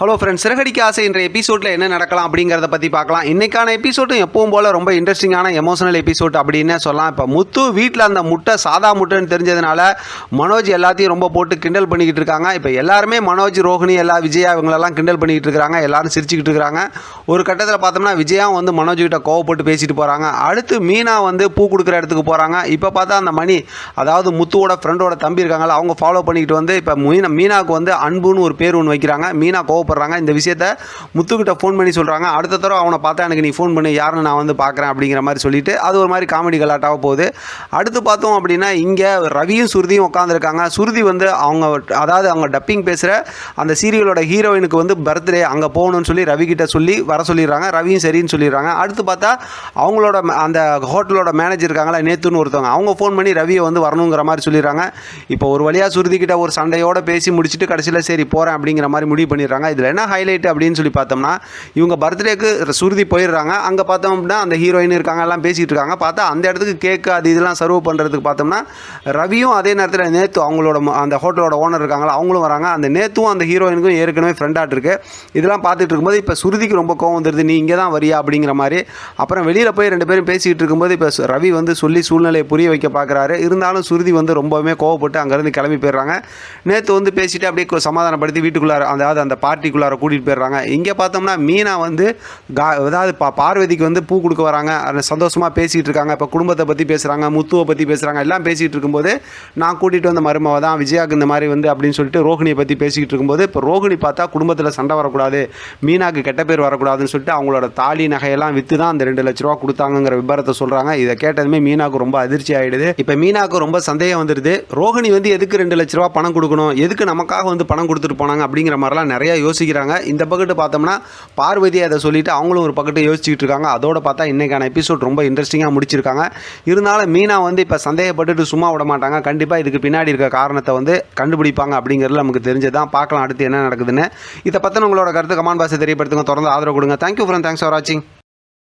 Hello friends Siragadikka ஆசை என்ற எபிசோடில் என்ன நடக்கலாம் அப்படிங்கிறத பற்றி பார்க்கலாம். இன்றைக்கான எபிசோடும் எப்பவும் போல் ரொம்ப இன்ட்ரெஸ்டிங்கான எமோஷனல் எபிசோட் அப்படின்னு சொல்லலாம். இப்போ முத்து வீட்டில் அந்த முட்டை சாதா முட்டைன்னு தெரிஞ்சதுனால மனோஜ் எல்லாத்தையும் ரொம்ப போட்டு கிண்டல் பண்ணிக்கிட்டு இருக்காங்க. இப்போ எல்லாருமே மனோஜ் ரோஹிணி எல்லா விஜயா இவங்களெல்லாம் கிண்டல் பண்ணிக்கிட்டு இருக்காங்க எல்லாரும் சிரிச்சுக்கிட்டு இருக்கிறாங்க. ஒரு கட்டத்தில் பார்த்தோம்னா விஜயா வந்து மனோஜ் கிட்ட கோவப்பட்டு பேசிட்டு போகிறாங்க அடுத்து மீனா வந்து பூ கொடுக்குற இடத்துக்கு போகிறாங்க இப்போ பார்த்தா அந்த மணி அதாவது முத்துவோட ஃப்ரெண்டோட தம்பி இருக்காங்களா அவங்க ஃபாலோ பண்ணிக்கிட்டு வந்து இப்போ மீனா மீனாவுக்கு வந்து அன்புன்னு ஒரு பேர் ஒன்று வைக்கிறாங்க. மீனா கோவப்படுறாங்க இந்த விஷயத்த முத்துக்கிட்ட ஃபோன் பண்ணி சொல்கிறாங்க அடுத்த தடவை அவனை பார்த்தா எனக்கு நீ ஃபோன் பண்ணி யாருன்னு நான் வந்து பார்க்குறேன் அப்படிங்கிற மாதிரி சொல்லிட்டு அது ஒரு மாதிரி காமெடி கலாட்டாக போகுது. அடுத்து பார்த்தோம் அப்படின்னா இங்கே ரவியும் சுருதியும் உட்காந்துருக்காங்க சுருதி வந்து அவங்க அதாவது அவங்க டப்பிங் பேசுகிற அந்த சீரியலோட ஹீரோயினுக்கு வந்து பர்த்டே அங்கே போகணும்னு சொல்லி ரவி கிட்ட சொல்லி வர சொல்லிடுறாங்க. ரவியும் சரின்னு சொல்லிடுறாங்க. அடுத்து பார்த்தா அவங்களோட ம- அந்த ஹோட்டலோட மேனேஜர் இருக்காங்களா நேத்துன்னு ஒருத்தவங்க. அவங்க ஃபோன் பண்ணி ரவியை வந்து வரணுங்கிற மாதிரி சொல்லிடுறாங்க. இப்போ ஒரு வழியாக சுருதி கிட்ட ஒரு சண்டையோட பேசி முடிச்சுட்டு கடைசியில் சரி போகிறேன் அப்படிங்கிற மாதிரி முடிவு பண்ணிடுறாங்க. இதில் என்ன ஹைலைட் அப்படின்னு சொல்லி பார்த்தோம்னா இவங்க பர்த்டேக்கு சுருதி போயிடுறாங்க. அங்கே பார்த்தோம் அப்படின்னா அந்த ஹீரோயின் இருக்காங்க எல்லாம் பேசிகிட்டு இருக்காங்க. பார்த்தா அந்த இடத்துக்கு கேக்கு அது இதெல்லாம் சர்வ் பண்ணுறதுக்கு பார்த்தோம்னா ரவியும் அதே நேரத்தில் நேத்து அவங்களோட ம- அந்த ஹோட்டலோட ஓனர் இருக்காங்களா அவங்களும் வராங்க. அந்த நேத்தும் அந்த ஹீரோயினுக்கும் ஏற்கனவே ஃப்ரெண்டாக இருக்கு. இதெல்லாம் பார்த்துட்டு இருக்கும்போது இப்போ சுருதிக்கு ரொம்ப கோவம் வந்துடுது நீ இங்கே தான் வரியா அப்படிங்கிற மாதிரி. அப்புறம் வெளியில் போய் ரெண்டு பேரும் பேசிக்கிட்டு இருக்கும்போது இப்போ ரவி வந்து சொல்லி சூழ்நிலையை புரிய வைக்க பார்க்குறாரு இருந்தாலும் சுருதி வந்து ரொம்பவுமே கோவப்பட்டு அங்கேருந்து கிளம்பி போயிடுறாங்க. நேற்று வந்து பேசிட்டு அப்படியே சமாதானப்படுத்தி வீட்டுக்குள்ளார அதாவது அந்த பார்ட்டிக்குள்ளார கூட்டிகிட்டு போயிடுறாங்க. இங்கே பார்த்தோம்னா மீனா வந்து கா அதாவது பா பார்வதிக்கு வந்து பூ கொடுக்க வராங்க. சந்தோஷமாக பேசிகிட்டு இருக்காங்க. இப்போ குடும்பத்தை பற்றி பேசுகிறாங்க முத்துவை பற்றி பேசுகிறாங்க எல்லாம் பேசிகிட்டு இருக்கும்போது நான் கூட்டிகிட்டு வந்த மருமவை தான் விஜயாக்கு இந்த மாதிரி வந்து அப்படின்னு சொல்லிட்டு ரோஹிணியை பற்றி பேசிக்கிட்டு இருக்கும்போது இப்போ ரோஹிணி பார்த்தா குடும்பத்தில் சண்டை வரக்கூடாது மீனாக்கு கெட்ட பேர் வரக்கூடாதுன்னு சொல்லிட்டு அவங்களோட தாலி நகையெல்லாம் விற்று தான் அந்த ரெண்டு லட்ச ரூபா கொடுத்தாங்கங்கிற விபரத்தை சொல்கிறாங்க இதை கேட்டதுமே மீனாக்கு ரொம்ப அதிர்ச்சி ஆகிடுது இப்போ மீனாக்கு ரொம்ப சந்தேகம் வந்துடுது ரோஹிணி வந்து எதுக்கு ரெண்டு லட்ச ரூபா பணம் கொடுக்கணும்? எதுக்கு நமக்காக வந்து பணம் கொடுத்துட்டு போனாங்க? அப்படிங்கிற மாதிரிலாம் நிறையா யோசிக்கிறாங்க. இந்த பக்கத்து பார்த்தோம்னா பார்வதி அதை சொல்லிட்டு அவங்களும் ஒரு பக்கத்து யோசிச்சுட்டு இருக்காங்க. அதோட பார்த்தா இன்றைக்கான எபிசோட் ரொம்ப இன்ட்ரெஸ்டிங்காக முடிச்சிருக்காங்க. இருந்தாலும் மீனா வந்து இப்போ சந்தேகப்பட்டுட்டு சும்மா விட மாட்டாங்க. கண்டிப்பாக இதுக்கு பின்னாடி இருக்க காரணத்தை வந்து கண்டுபிடிப்பாங்க அப்படிங்கிறது நமக்கு தெரிஞ்சதான் பார்க்கலாம் அடுத்து என்ன நடக்குதுன்னு. இதை பற்றின உங்களோட கருத்து கமான் பாசை தெரியப்படுத்துங்க. தொடர்ந்து ஆதரவு கொடுங்க. தேங்க்யூ ஃப்ரெண்ட் தேங்க்ஸ் ஃபார் வாட்சிங்